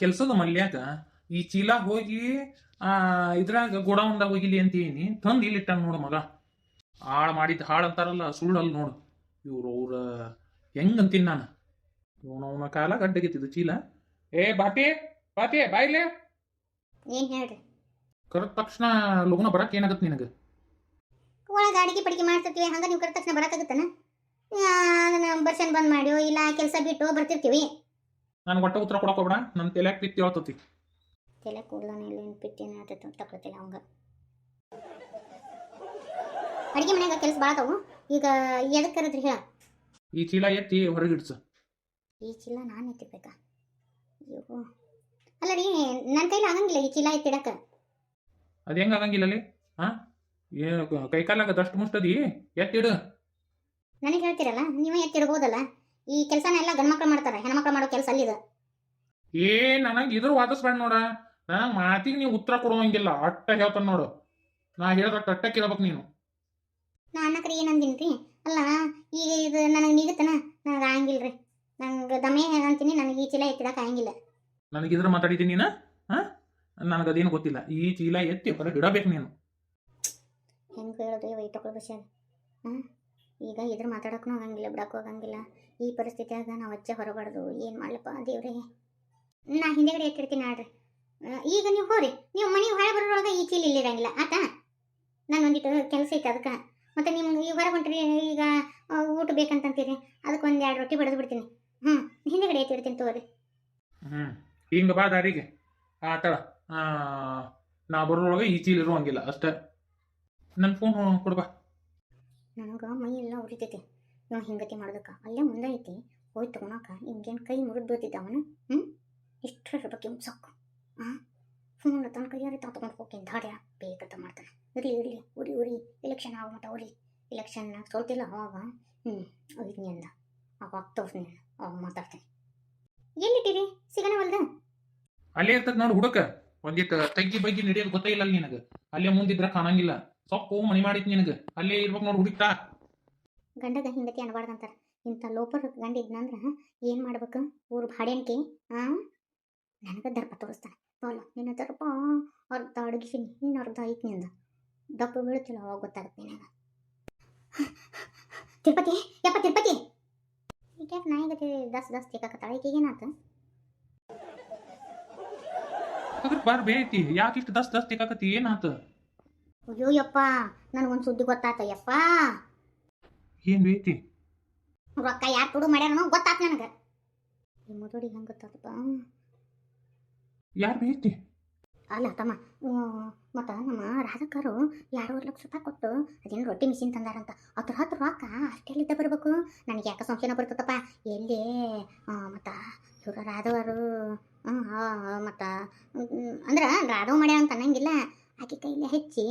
ಕೆಲ್ಸದ ಮಲ್ಯಾಗ ಈ ಚೀಲ ಹೋಗಿ ಆ ಇದ್ರಾಗ ಗೋಡೌನ್ದಾಗ ಹೋಗಿಲಿ ಅಂತೀನಿ ತಂದು ಇಲ್ಲಿ ಇಟ್ಟಾನ ನೋಡು ಮಗ. ಹಾಳು ಮಾಡಿದ್ದು ಹಾಳು ಅಂತಾರಲ್ಲ ಸುಳ್ಳಲ್ಲ ನೋಡು. ಇವ್ರು ಅವ್ರ ಹೆಂಗಂತೀನಿ ನಾನು? ಇವನು ಅವನ ಕಾಲ ಗಡ್ಡಗಿತ್ತಿದ್ದು ಚೀಲ. ಏ ಬಾಟಿ ಬಾಟಿ ಬಾಯ್ಲೆ ಏನ್ ಹೇಳ್ರಿ? ಕರೆದ ತಕ್ಷಣ ಲಗುನ ಬರಕ್ಕೆ ಏನಾಗತ್ತೆ ನಿನಗೆ? ಒಳಗೆ ಅಡಿಗೆ ಪಡಿಗೆ ಮಾಡ್ತಿರ್ತೀವಿ ಹಂಗ ನೀವು ಕರೆದ ತಕ್ಷಣ ಬರಕಾಗುತ್ತಾನ ಅದನ್ನ ಬರ್ಸನ್ ಬಂದ್ ಮಾಡ್ಯೋ ಇಲ್ಲ ಕೆಲಸ ಬಿಟ್ಟು ಬರ್ತಿರ್ತೀವಿ. ನಾನು ಒಟ್ಟ ಉತ್ತರ ಕೊಡಕ್ ಹೋಗ್ಬೇಡ. ನನ್ನ ತಲೆಯಾಗ ಪಿತ್ತಿ ಹೇಳ್ತತಿ. ತಲೆ ಕೂದಲನ ಪಿತ್ತಿ ಪಿಟ್ಟಿನ ಆತೈತೆ ತಕೊಳ್ತಿಲ್ಲ ಅವಂಗ. ಅಡಿಗೆ ಮನ್ಯಾಗ ಕೆಲಸ ಬಾಳತಾವು ಈಗ ಎದಕ್ಕೆ ಕರೆದ್ರಿ ಹೇಳ? ಈ ಚೀಲ ಎತ್ತಿ ಹೊರಗಿಡ್ಸು ಈ ಚೀಲ ನಾನು ಎತ್ತಿರ್ಬೇಕಾ? ಅಯ್ಯೋ. ಅಲ್ಲ ರೀ ನನ್ನ ಕೈಲಿ ಆಗಂಗಿಲ್ಲ ಈ ಚೀಲ ಎತ್ತಿಡಕ. ಅದು ಹೆಂಗ ಆಗಂಗಿಲ್ಲ ಅಲ್ಲಿ? ಹಾ ಏನು ಕೈಕಾಲಾಗ ದಷ್ಟು ಮುಷ್ಟದಿ ಎತ್ತಿಡು. ನನಗೆ ಹೇಳ್ತೀರಲ್ಲ ನೀವೇ ಎತ್ತಿಡ್ಬೋದಲ್ಲ? ಈ ಕೆಲಸನ ಎಲ್ಲ ಗಂಡ್ಮಕ್ಳು ಮಾಡ್ತಾರೆ ಹೆಣ್ಮಕ್ಳು ಮಾಡೋ ಕೆಲಸ ಅಲ್ಲಿದೆ. ಏ ನನಗೆ ಇದ್ರ ವಾದಿಸ್ಬೇಡ ನೋಡ. ನನಗ್ ಮಾತಿಗೆ ನೀವು ಉತ್ತರ ಕೊಡುವಂಗಿಲ್ಲ ಅಟ್ಟ ಹೇಳ್ತಾನ ನೋಡು. ನಾ ಹೇಳ್ದಟ್ಟ ಅಟ್ಟ ಕೇಳ್ಬೇಕು ನೀನು. ನಾ ಅನ್ನಕ್ರಿ ಏನಂದಿನಿ ರೀ ಅಲ್ಲ ಈಗ ಇದು ನನಗೆ ನೀಗತ್ತನ? ನನಗೆ ಆಗಂಗಿಲ್ಲ ರೀ ನಂಗೆ ದಮೆ ಅಂತೀನಿ ನನಗೆ ಈ ಚೀಲ ಎತ್ತಿಡಕ್ಕೆ ಆಗಂಗಿಲ್ಲ. ನನಗೆ ಇದ್ರ ಮಾತಾಡಿದ್ದೀನಿ ನೀನು? ಹಾ ನನಗೆ ಅದೇನು ಗೊತ್ತಿಲ್ಲ. ಈ ಚೀಲ ಎತ್ತಿ ಹೊರಗೆ ಇಡಬೇಕು ನೀನು. ಹೆಂಗೆ ಹೇಳೋದು ವೈಟ್ ಹಾಂ ಈಗ ಇದ್ರ ಮಾತಾಡೋಕ್ಕೂ ಆಗಂಗಿಲ್ಲ ಬಿಡಕ್ಕೂ ಆಗಂಗಿಲ್ಲ. ಈ ಪರಿಸ್ಥಿತಿಯಾಗ ನಾವು ಹಚ್ಚೆ ಹೊರಬಾರ್ದು. ಏನು ಮಾಡಲಪ್ಪ ದೇವ್ರೇ? ನಾ ಹಿಂದೆಗಡೆ ಎತ್ತಿರ್ತೀನಿ ಆಡ್ರಿ ಈಗ ನೀವು ಹೋರಿ. ನೀವು ಮನೆ ಹೊಳೆ ಬರೋರೊಳಗೆ ಈ ಚೀಲ ಇಲ್ಲಿರಂಗಿಲ್ಲ. ಆತಾ? ನಾನು ಒಂದಿಟ್ಟು ಕೆಲಸ ಐತೆ ಅದಕ್ಕೆ. ಮತ್ತು ನಿಮ್ಗೆ ಈಗ ಹೊರಗೆ ಹೊಂಟ್ರಿ ಈಗ ಊಟ ಬೇಕಂತಂತೀರಿ. ಅದಕ್ಕೆ ಒಂದು ಎರಡು ರೊಟ್ಟಿ ಬಡಿದು ಬಿಡ್ತೀನಿ. ಹ್ಞೂ ಹಿಂದೆಗಡೆ ಎತ್ತಿರ್ತೀನಿ ತಗೋರಿ. ಹ್ಞೂ ಹಿಂಗೆ ಬಾ ದಾರಿಗೆ. ಆ ತಳ ಆ, ನಾ ಬರೋರೊಳಗೆ ಈ ಚೀಲ ಇರುವಂಗಿಲ್ಲ ಅಷ್ಟೇ. ನನ್ನ ಫೋನ್ ಕೊಡ್ಬಾ ನನಗೆ ಎಲ್ಲ ಉರಿತೈತಿ. ಇವ ಹಿಂಗತಿ ಮಾಡೋದಕ್ಕೆ? ಅಲ್ಲೇ ಮುಂದೆ ಐತಿ ಹೋಗಿ ತಗೊಳಕ ಹಿಂಗೇನು ಕೈ ಮುರಿದು ಬೀಳ್ತಿದ್ದ ಅವನು. ಹ್ಞೂ ಇಷ್ಟರ ಬಗ್ಗೆ ಸಾಕು ಹಾಂ ಫೋನ್ ತನ್ನ ಕೈಯಾರಿ ತಾ ತೊಗೊಂಡು ಹೋಗಿ ಧಾಡ್ಯ ಬೇಕಂತ ಮಾಡ್ತಾನೆ. ಇರಲಿ ಇರಲಿ ಉರಿ ಉರಿ. ಎಲೆಕ್ಷನ್ ಆಗ ಮಟ್ಟ ಉರಿ. ಎಲೆಕ್ಷನ್ ಸೋತಿಲ್ಲ ಅವಾಗ. ಹ್ಞೂ ಹೋಗಿದ್ನಿ ಅಂದ. ಅವಾಗ ತೋರ್ಸ್ನಿ ಅವಾಗ ಮಾತಾಡ್ತೀನಿ. ಎಲ್ಲಿಟ್ಟಿರಿ ಸಿಗಣವಲ್ದ ಅಲ್ಲೇ ಇರ್ತದ ನೋಡಿ ಹುಡುಕ. ಒಂದಿಟ್ಟು ತಗ್ಗಿ ಬಗ್ಗಿ ನಡೆಯೋದು ಗೊತ್ತಾಗಿಲ್ಲ ಅಲ್ಲಿ ನಿನಗೆ. ಅಲ್ಲೇ ಮುಂದಿದ್ರೆ ಕಾಣಂಗಿಲ್ಲ. ಸೊಪ್ಪು ಮನಿ ಮಾಡಿತ್ ನಿನಗೆ. ಅಲ್ಲೇ ಇರ್ಬೇಕು ನೋಡಿ ಹುಡುಕ್ತಾ. ಗಂಡಗ ಹಿಂಗತಿ ಅನ್ಬಾರ್ದಂತಾರ. ಇಂಥ ಲೋಪರ್ ಗಂಡ ಇದ್ನಂದ್ರ ಏನು ಮಾಡ್ಬೇಕು? ಊರು ಭಾಡ್ಯಾನ್ಕಿ? ಹಾಂ ನನಗೆ ದರ್ಪ ತೋರಿಸ್ತಾನೆ. ಅಲ್ಲ ನಿನ್ನ ದರ್ಪ ಅರ್ಧ ಅಡಗಿಸಿನಿ ಇನ್ನು ಅರ್ಧ ಐತಿ ನಿಂದ ದಪ್ಪ ಬೀಳುತ್ತಿಲ್ಲ ಅವಾಗ ಗೊತ್ತಾಗುತ್ತೆ ನಿನಗೆ. ತಿರುಪತಿ ಯಪ್ಪ ತಿರುಪತಿ. ಈಗ ಯಾಕೆ ನಾಯಿಗತಿ ದಸ್ ದಸ್ ತಿಕ್ಕಾಕತ್ತಾಳ ಈಗ ಏನಾತ? ಅದ್ರ ಬಾರ್ ಬೇಯ್ತಿ. ಯಾಕೆ ಇಷ್ಟು ದಸ್ ದಸ್ ತಿಕ್ಕಾಕತಿ ಏನಾತ? ಅಯ್ಯೋ ಯಪ್ಪ ನನಗೊಂದು ಸುದ್ದಿ ಗೊತ್ತಾತ ಯಪ್ಪ ಏನು ಬೇಯ್ತಿ ರೊಕ್ಕ ಯಾರು ತುಡು ಮಾಡ್ಯಾರನೋ ಗೊತ್ತಾತ ನನಗೆ. ಈ ಮುದೋಡಿ ಹೆಂಗೆ ಗೊತ್ತಾತಪ್ಪ? ಯಾರು ಐತಿ? ಅಲ್ಲ ತಮ್ಮ ಮತ್ತು ನಮ್ಮ ರಾಧಕರು ಎರಡೂವರೆ ಲಕ್ಷ ರೂಪಾಯಿ ಕೊಟ್ಟು ಅದೇನು ರೊಟ್ಟಿ ಮಿಷಿನ್ ತಂದಾರಂತ. ಅದ್ರ ಹತ್ರ ರೊಕ್ಕ ಅಷ್ಟೆಲ್ಲಿದ್ದ ಬರಬೇಕು? ನನಗೆ ಯಾಕೆ ಸಂಶಯನ ಬರ್ತದಪ್ಪ? ಎಲ್ಲಿ ಮತ್ತು ಇವರು ರಾಧವರು ಮತ್ತು ಅಂದ್ರೆ ರಾಧವ್ ಮಾಡ್ಯಾರ ಅಂತ ಅನ್ನಂಗಿಲ್ಲ. ಆಕೆ ಕೈಲಿ ಹೆಚ್ಚಿ.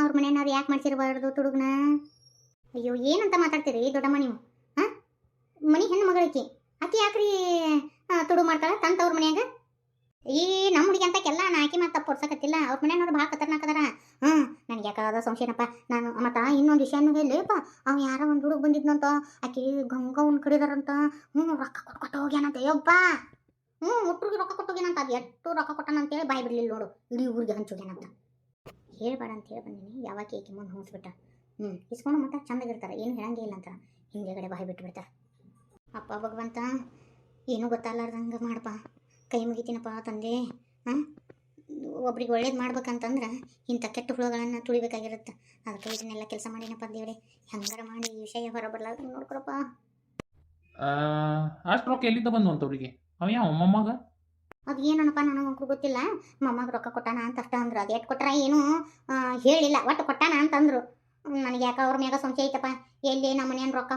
ಅವ್ರ ಮನೆಯವ್ರು ಯಾಕೆ ಮಾಡ್ಸಿರಬಾರ್ದು ತುಡುಗ್ನ? ಅಯ್ಯೋ, ಏನಂತ ಮಾತಾಡ್ತೀರಿ ದೊಡ್ಡಮ್ಮ ನೀವು? ಹಾಂ ಮನೆ ಹೆಣ್ಣು ಮಗಳಕ್ಕೆ ಆಕೆ. ಯಾಕ್ರಿ ತುಡು ಮಾಡ್ತಾಳ ತಂತವ್ರ ಮನ್ಯಾಗ? ಈ ನಮ್ಮ ಹುಡುಗಿ ಅಂತಕ್ಕೆಲ್ಲ ನಾ ಆಕೆ ಮತ್ತೆ ತಪ್ಪು ಹೊಡ್ಸಕತ್ತಿಲ್ಲ ಅವ್ರ ಮನೆಯವ್ರು ಭಾಳ ಖತರ್ನಾಕ್ ಹ್ಞೂ ನನಗೆ ಯಾಕಾದ ಸಂಶಯನಪ್ಪ. ನಾನು, ಮತ್ತು ಇನ್ನೊಂದು ವಿಷಯನೂ ಹೇಳಪ್ಪ ಅವ ಯಾರೋ ಒಂದು ಹುಡುಗ ಬಂದಿದ್ನಂತ, ಆಕೆ ಗಂಗ ಅವ್ನು ಕಡಿದಾರಂತ. ಹ್ಞೂ, ರೊಕ್ಕ ಕೊಟ್ಟು ಕೊಟ್ಟು ಹೋಗ್ಯಾನಂತ. ಯಪ್ಪ ಹ್ಞೂ ಮುಟ್ರಿಗೆ ರೊಕ್ಕ ಕೊಟ್ಟೋಗ್ಯಾನಂತ ಅದು ಎಷ್ಟು ರೊಕ್ಕ ಕೊಟ್ಟಾನ ಅಂತೇಳಿ ಬಾಯಿ ಬಿಡಲಿಲ್ಲ ನೋಡು. ಇಡೀ ಊರಿಗೆ ಹಂಚೋಗ್ಯಾನಂತ ಹೇಳ್ಬೇಡ ಅಂತ ಹೇಳಿ ಬಂದೀನಿ. ಯಾವಾಗ ಏಕೆ ಮುಂದೆ ಹೊಂಸ್ಬಿಟ್ಟ ಹ್ಞೂ ಇಸ್ಕೊಂಡು ಮತ್ತೆ ಚಂದಾಗಿರ್ತಾರೆ. ಏನು ಹೇಳಂಗೇ ಇಲ್ಲ ಅಂತಾರೆ. ಹಿಂದೆಗಡೆ ಬಾಯಿ ಬಿಟ್ಟು ಬಿಡ್ತಾರೆ. ಅಪ್ಪ ಭಗವಂತ ಏನೂ ಗೊತ್ತಾಗಲಾರ್ದಂಗೆ ಮಾಡಪ್ಪ. ಕೈ ಮುಗಿತೀನಪ್ಪ ತಂದೆ. ಹಾಂ? ಒಬ್ರಿಗೆ ಒಳ್ಳೇದು ಮಾಡ್ಬೇಕಂತಂದ್ರೆ ಇಂಥ ಕೆಟ್ಟ ಹುಳುಗಳನ್ನು ತುಳಿಬೇಕಾಗಿರುತ್ತೆ. ಅದಕ್ಕೆ ಇದನ್ನೆಲ್ಲ ಕೆಲಸ ಮಾಡಿನಪ್ಪ ದೇವ್ರೆ. ಹೆಂಗಾರ ಮಾಡಿ ಈ ವಿಷಯ ಹೊರ ಬರ್ಲಾರ್ದು ನೋಡ್ಕೊಳಪ್ಪ ಅಷ್ಟು ರೊಕ್ಕ ಎಲ್ಲಿಂದ ಬಂದು ಅಂತವ್ರಿಗೆ ಅವ ಯಾವ ಮೊಮ್ಮಗ ಅದು ಏನಪ್ಪ ನನಗೆ ಗೊತ್ತಿಲ್ಲ. ಮಮ್ಮಗೆ ರೊಕ್ಕ ಕೊಟ್ಟಾನ ಅಂತ ಅಷ್ಟ ಅಂದ್ರು. ಅದು ಎಷ್ಟು ಕೊಟ್ರ ಏನು ಹೇಳಿಲ್ಲ. ಒಟ್ಟು ಕೊಟ್ಟಾನ ಅಂತಂದ್ರು ನನಗೆ ಯಾಕೆ ಅವ್ರ ಮ್ಯಾಗ ಸಂಶಯ ಐತಪ್ಪ? ಎಲ್ಲಿ ನಮ್ಮ ಮನೆಯನ್ನು ರೊಕ್ಕ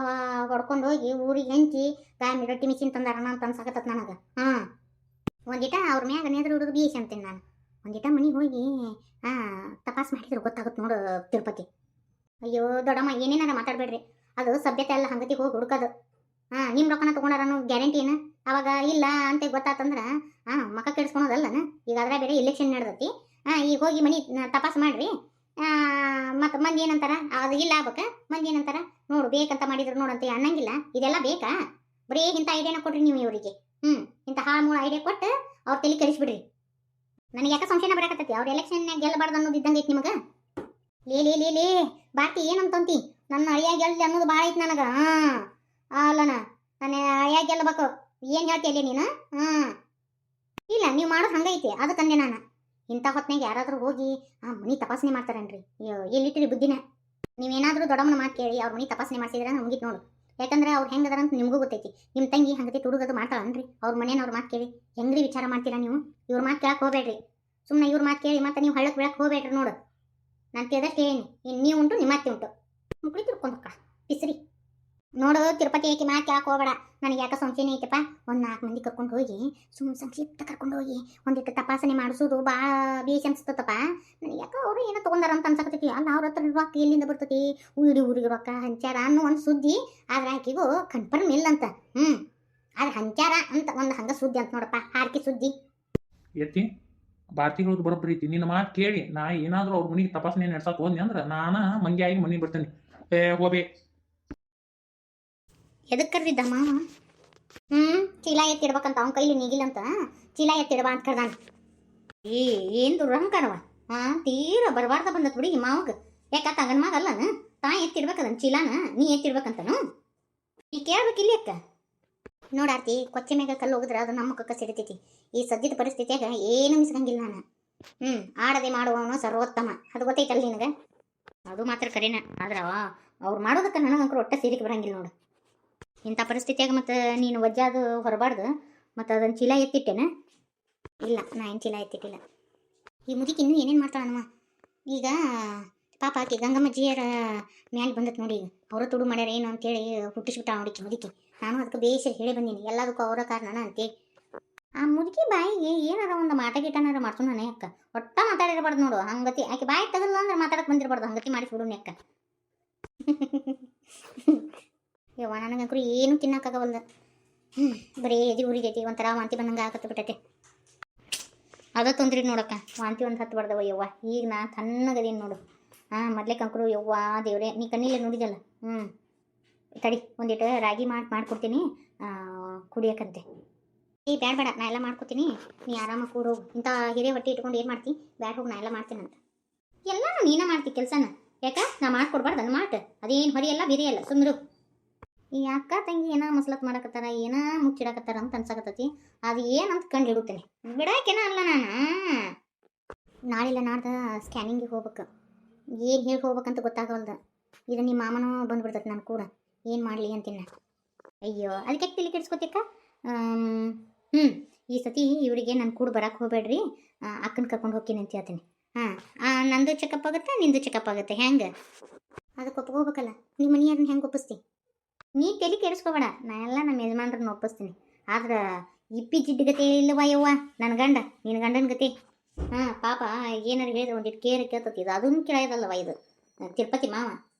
ಹೊಡ್ಕೊಂಡು ಹೋಗಿ ಊರಿಗೆ ಹೆಂಚಿ ಬ್ಯಾಮಿ ರೊಟ್ಟಿ ಮಿಷಿನ್ ತಂದಾರಣ ಅಂತ ಅನ್ಸಾಕತ್ತ ನನಗೆ. ಹಾಂ. ಒಂದಿಟ ಅವ್ರ ಮ್ಯಾಗ ನೇದ್ರ ಹುಡುಗ ಬೀಸ್ ಅಂತೀನಿ ನಾನು. ಒಂದಿಟ ಮನೆಗೆ ಹೋಗಿ ತಪಾಸ್ ಮಾಡಿದ್ರೆ. ಗೊತ್ತಾಗುತ್ತೆ ನೋಡು ತಿರುಪತಿ. ಅಯ್ಯೋ, ದೊಡ್ಡಮ್ಮ, ಏನೇನಾರ ಮಾತಾಡಬೇಡ್ರಿ. ಅದು ಸಭ್ಯತೆ ಎಲ್ಲ ಹಂಗತಿಗೆ ಹೋಗಿ ಹುಡುಕೋದು. ಹಾಂ ನಿಮ್ಮ ರೊಕ್ಕನ ತೊಗೊಂಡಾರ ಗ್ಯಾರಂಟಿ ಏನು ಅವಾಗ ಇಲ್ಲ ಅಂತ ಗೊತ್ತಾತಂದ್ರೆ ಹಾಂ ಮಕ್ಕ ಕೆಡಿಸ್ಕೊಳೋದಲ್ಲನ? ಈಗ ಅದ್ರ ಬೇರೆ ಇಲೆಕ್ಷನ್ ನಡೆದತಿ. ಹಾಂ ಈಗ ಹೋಗಿ ಮನೆ ತಪಾಸ್ ಮಾಡ್ರಿ. ಮತ್ತು ಮಂದಿ ಏನಂತಾರ? ಅದು ಇಲ್ಲ ಆಗ್ಬೇಕ. ಮಂದಿ ಏನಂತಾರ? ನೋಡು, ಬೇಕಂತ ಮಾಡಿದ್ರು ನೋಡಂತ ಅನ್ನಂಗಿಲ್ಲ. ಇದೆಲ್ಲ ಬೇಕಾ? ಬರೀ ಇಂಥ ಐಡಿಯಾನ ಕೊಡ್ರಿ ನೀವು ಇವರಿಗೆ. ಹ್ಞೂ ಇಂಥ ಹಾಳು ಮೂಳು ಐಡಿಯಾ ಕೊಟ್ಟು ಅವ್ರ ತಲೆ ಕೆಡಿಸ್ಬಿಡ್ರಿ. ನನಗೆ ಯಾಕೆ ಸಂಶಯನ ಬರಕತ್ತೈತಿ? ಅವ್ರ ಎಲೆಕ್ಷನ್ ಗೆಲ್ಲಬಾರ್ದು ಅನ್ನೋದು ಇದ್ದಂಗೆ ಐತಿ ನಿಮಗೆ? ಲೇ ಲೇ ಲೇ ಲೇ ಬಾಕಿ ಏನಂತಂತಿ ನನ್ನ ಅಳಿಯಾಗಿ ಗೆಲ್ಲಿ ಅನ್ನೋದು ಭಾಳ ಐತಿ ನನಗೆ. ಹಾಂ ಅಲ್ಲನ ನನ್ನ ಅಳಿಯಾಗಿ ಗೆಲ್ಲಬೇಕು ಏನು ಹೇಳ್ತೇಳಿ ನೀನು? ಹಾಂ. ಇಲ್ಲ, ನೀವು ಮಾಡೋದು ಹಂಗೈತಿ ಅದಕ್ಕಂದೆ ನಾನು. ಇಂಥ ಹೊತ್ನಾಗ ಯಾರಾದರೂ ಹೋಗಿ ಆ ಮನಿ ತಪಾಸಣೆ ಮಾಡ್ತಾರನ್ರಿ? ಎಲ್ಲಿಟ್ಟಿರಿ ಬುದ್ಧಿನ. ನೀವೇನಾದರೂ ದೊಡ್ಡಮ್ಮನ ಮಾತು ಕೇಳಿ ಅವ್ರ ಮನಿ ತಪಾಸಣೆ ಮಾಡ್ಸಿದ್ರೆ ಮುಗಿತ್ ನೋಡು. ಯಾಕಂದ್ರೆ ಅವ್ರು ಹೆಂಗದಾರ ಅಂತ ನಿಮಗೂ ಗೊತ್ತೈತಿ. ನಿಮ್ಮ ತಂಗಿ ಹಂಗತಿ ತುಡುಗದು ಮಾಡ್ತಾಳನ್ರಿ. ಅವ್ರ ಮನೇನವ್ರ ಮಾತು ಕೇಳಿ. ಹೆಂಗ್ರಿ ವಿಚಾರ ಮಾಡ್ತೀರಾ ನೀವು? ಇವ್ರ ಮಾತು ಕೇಳಕ್ಕೆ ಹೋಗಬೇಡ್ರಿ. ಸುಮ್ಮನೆ ಇವ್ರ ಮಾತು ಕೇಳಿ ಮತ್ತೆ ನೀವು ಹಳ್ಳಕ್ಕೆ ಬೀಳಕ್ಕೆ ಹೋಗಬೇಡ್ರಿ ನೋಡು. ನಾನು ಕೇಳ್ದಷ್ಟು ಇನ್ನು ನೀವು ಉಂಟು ನಿಮ್ಮ ಅತ್ತೆ ಉಂಟು ಮುಕ್ಳಿ ತಿಳ್ಕೊಂಡಕ್ಕ ಪಿಸ್ರಿ ನೋಡು, ತಿರುಪತಿ ಏಕೆ ಮಾತು ಯಾಕೆ ಹೋಗಬೇಡ. ನನಗೆ ಯಾಕೆ ಸಂಶಯನೇ ಐತಪ್ಪ. ಒಂದು ನಾಲ್ಕು ಮಂದಿ ಕರ್ಕೊಂಡು ಹೋಗಿ, ಸುಮ್ ಸಂಕ್ಷಿಪ್ತ ಕರ್ಕೊಂಡು ಹೋಗಿ ಒಂದಿಟ್ಟು ತಪಾಸಣೆ ಮಾಡಿಸೋದು ಭಾಳ ಬೇಷ್ ಅನ್ಸ್ತತಪ್ಪ. ನನಗೆ ಯಾಕೆ ಅವರು ಏನೋ ತೊಗೊಂಡಾರ ಅಂತ ಅನ್ಸಕತ್ತೈತಿ. ಅಲ್ಲ, ಅವ್ರ ಹತ್ರ ರೊಕ್ಕ ಎಲ್ಲಿಂದ ಬರ್ತೈತಿ? ಊರಿ ಊರಿಗೆ ರೊಕ್ಕ ಹಂಚಾರ ಅನ್ನೋ ಒಂದು ಸುದ್ದಿ, ಆದ್ರೆ ಆಕಿಗೂ ಕನ್ಫರ್ಮ್ ಇಲ್ಲ ಅಂತ. ಹ್ಞೂ ಆದ್ರೆ ಹಂಚಾರ ಅಂತ ಒಂದು ಹಂಗ ಸುದ್ದಿ ಅಂತ ನೋಡಪ್ಪ, ಹಾರ್ಕಿ ಸುದ್ದಿ. ಎತ್ತಿ, ಭಾರತಿ ಹೇಳೋದು ಬರೋಬ್ಬರಿ ಐತಿ. ನಿನ್ನ ಮಾತು ಕೇಳಿ, ನಾ ಏನಾದರೂ ಅವ್ರ ಮನೆಗೆ ತಪಾಸಣೆ ನಡ್ಸಕ್ ಹೋದ್ನಿ ಅಂದ್ರೆ ನಾನು ಮಂಗ್ಯಾಗಿ ಮನೆಗೆ ಬರ್ತೇನೆ. ಏ, ಹೋಬೇ. ಎದಕ್ಕೆ ಕರೆದಿದ್ದ ಮಾವ? ಹ್ಞೂ ಚೀಲ ಎತ್ತಿಡ್ಬೇಕಂತ ಅವ್ನ ಕೈಲಿ ನೀಗಿಲ್ಲ ಅಂತ ಚೀಲ ಎತ್ತಿಡ್ಬಾ ಅಂತ ಕರ್ದಾನ. ಏ, ಏನು ದುರಂಕಾರವ ಹಾಂ, ತೀರ ಬರಬಾರ್ದ ಬಂದತ್ ಬಿಡಿ ಮಾವಗ. ಯಾಕ, ತಗನ್ ಮಗ ಅಲ್ಲನ? ತಾ ಎತ್ತಿಡ್ಬೇಕದನ್ ಚೀಲಾನ? ನೀ ಎತ್ತಿಡ್ಬೇಕಂತನು? ಈ ಇಲ್ಲಿ ಅಕ್ಕ ನೋಡಾರ್ತಿ ಕೊಚ್ಚೆ ಮ್ಯಾಗ ಕಲ್ಲು ಹೋಗಿದ್ರೆ ಅದು ನಮ್ಮ ಕಕ್ಕ ಸಿಡಿತೈತಿ ಈ ಸದ್ಯದ ಪರಿಸ್ಥಿತಿಯಾಗ ಏನು ಮಿಸ್ಕಂಗಿಲ್ಲ ನಾನು. ಹ್ಞೂ ಆಡದೆ ಮಾಡುವವನು ಸರ್ವೋತ್ತಮ. ಅದು ಗೊತ್ತೈತಲ್ಲ ನಿನಗೆ? ಅದು ಮಾತ್ರ ಕರೆನ. ಆದ್ರೆ, ಅವ್ರು ಮಾಡೋದಕ್ಕೆ ನನಗಂಕರು ಒಟ್ಟ ಸೇರಿಕೆ ಬರಂಗಿಲ್ಲ ನೋಡು. ಇಂಥ ಪರಿಸ್ಥಿತಿಯಾಗ ಮತ್ತು ನೀನು ವಜ್ಜಾದು ಹೊರಬಾರ್ದು. ಮತ್ತು ಅದನ್ನು ಚೀಲ ಎತ್ತಿಟ್ಟೇನ? ಇಲ್ಲ, ನಾ ಏನು ಚೀಲ ಎತ್ತಿಟ್ಟಿಲ್ಲ. ಈ ಮುದುಕಿ ಇನ್ನೂ ಏನೇನು ಮಾಡ್ತಾಳಮ್ಮ ಈಗ ಪಾಪ ಆಕಿ ಗಂಗಮ್ಮಜ್ಜಿಯರ ಮ್ಯಾಲೆ ಬಂದತ್ ನೋಡಿ ಈಗ. ಅವರು ತುಡು ಮಾಡ್ಯಾರ ಏನು ಅಂತೇಳಿ ಹುಟ್ಟಿಸ್ಬಿಟ್ಟ ನೋಡಿಕೆ ಮುದುಕಿ. ನಾನು ಅದಕ್ಕೆ ಬೇಷ ಹೇಳಿ ಬಂದೀನಿ. ಎಲ್ಲದಕ್ಕೂ ಅವರ ಕಾರಣನ ಅಂತೇಳಿ ಆ ಮುದುಕಿ ಬಾಯಿಗೆ ಏನಾರ ಒಂದು ಮಾಟ ಗೀಟನಾರ ಮಾಡ್ತು ನಾನೇ ಅಕ್ಕ. ಒಟ್ಟ ಮಾತಾಡಿರಬಾರ್ದು ನೋಡು. ಹಂಗತಿ ಆಕೆ ಬಾಯಿ ತಗಲ್ಲ ಅಂದ್ರೆ ಮಾತಾಡಕ್ಕೆ ಬಂದಿರಬಾರ್ದು. ಹಂಗತಿ ಮಾಡಿ ನೀ ಅಕ್ಕ. ಯವ್ವ ನನಗಂಕರು ಏನು ತಿನ್ನಕ್ಕಾಗವಲ್ದ ಹ್ಞೂ ಬರೀ ಎದಿ ಉರಿಗೈತಿ ಒಂಥರ ವಾಂತಿ ಬಂದಂಗೆ ಆಗತ್ತೆ ಬಿಟ್ಟೈತೆ ಅದ ತೊಂದ್ರೆ ನೋಡಕ್ಕ, ವಾಂತಿ ಒಂದು ಹತ್ತು ಬರ್ದವ ಯವ್ವ, ಈಗ ನಾ ತಣ್ಣಗದೇನು ನೋಡು. ಹಾಂ ಮೊದಲೇ ಕಂಕರು, ಯವ್ವ, ದೇವ್ರೆ, ನೀ ಕಣ್ಣಿಲ್ಲ ನೋಡಿದಲ್ಲ ಹ್ಞೂ ತಡಿ ಒಂದಿಟ್ಟು ರಾಗಿ ಮಾಡಿ, ಮಾಡ್ಕೊಡ್ತೀನಿ ಕುಡಿಯಕ್ಕಂತೆ ಈ ಬ್ಯಾಡ ಬೇಡ ನಾ ಎಲ್ಲ ಮಾಡ್ಕೊತೀನಿ. ನೀ ಆರಾಮಾಗಿ ಕೂಡು ಇಂಥ ಹಿರೇ ಹೊಟ್ಟೆ ಇಟ್ಕೊಂಡು ಏನು ಮಾಡ್ತಿ? ಬ್ಯಾಡ ಹೋಗಿ, ನಾ ಎಲ್ಲ ಮಾಡ್ತೀನಂತ. ಎಲ್ಲ ನೀನೇ ಮಾಡ್ತಿ ಕೆಲಸನ. ಯಾಕ? ನಾ ಮಾಡ್ಕೊಡ್ಬಾರ್ದು ಮಾಡ್. ಅದೇನು ಹೊರಿಯಲ್ಲ ಬಿರಿಯಲ್ಲ ಸುಮ್ಮರು ಈ ಅಕ್ಕ ತಂಗಿ ಏನ ಮಸಲತ್ ಮಾಡಕತ್ತಾರ, ಏನ ಮುಚ್ಚಿಡಕತ್ತಾರ ಅಂತ ಅನ್ಸಕತ್ತೈತಿ. ಅದು ಏನಂತ ಕಂಡು ಹಿಡುತ್ತೇನೆ ಬಿಡಾಕೇನ ಅಲ್ಲ ನಾನು. ನಾಳೆಲ್ಲ ನಾಡ್ದ ಸ್ಕ್ಯಾನಿಂಗಿಗೆ ಹೋಗ್ಬೇಕು. ಏನು ಹೇಳಿ ಹೋಗ್ಬೇಕಂತ ಗೊತ್ತಾಗವಲ್ದ. ಇದು ನಿಮ್ಮ ಮಾಮನೂ ಬಂದ್ಬಿಡ್ತೈತೆ ನಾನು ಕೂಡ. ಏನು ಮಾಡಲಿ ಅಂತಿನ್ನ. ಅಯ್ಯೋ, ಅದಕ್ಕೆ ತಲೆ ಕೆಡ್ಸ್ಕೊತಿಕ್ಕ ಹ್ಞೂ ಈ ಸತಿ ಇವರಿಗೆ ನಾನು ಕೂಡ ಬರಕ್ಕೆ ಹೋಗ್ಬೇಡ್ರಿ. ಅಕ್ಕನ ಕರ್ಕೊಂಡು ಹೋಗ್ತೀನಿ ಅಂತ ಹೇಳ್ತೀನಿ. ಹಾಂ ನಂದು ಚೆಕಪ್ ಆಗುತ್ತೆ, ನಿಂದು ಚೆಕಪ್ ಆಗುತ್ತೆ. ಹೆಂಗೆ? ಅದಕ್ಕೆ ಒಪ್ಕೋಬೇಕಲ್ಲ. ನಿಮ್ಮ ಮನೆಯವ್ರನ್ನ ಹೆಂಗೆ ಒಪ್ಪಿಸ್ತಿ? ನೀ ತಲೆ ಕೆಡಿಸ್ಕೋಬೇಡ. ನಾ ಎಲ್ಲ ನಮ್ಮ ಯಜಮಾನ್ರನ್ನ ಒಪ್ಪಿಸ್ತೀನಿ. ಆದ್ರೆ ಇಪ್ಪಿ ಜಿಡ್ಡುಗತಿ ಇಲ್ಲವ ಯವ್ವ? ನನ್ನ ಗಂಡ ನಿನ್ನ ಗಂಡನ ಗತಿ. ಹಾಂ, ಪಾಪ, ಏನಾರು ಹೇಳಿದ್ರೆ ಒಂದಿಟ್ಟು ಕೇರ್ ಕೇಳ್ತತಿ. ಇದು ಅದನ್ನು ಕೇಳೋದಲ್ಲವ ಇದು. ತಿರುಪತಿ ಮಾವ.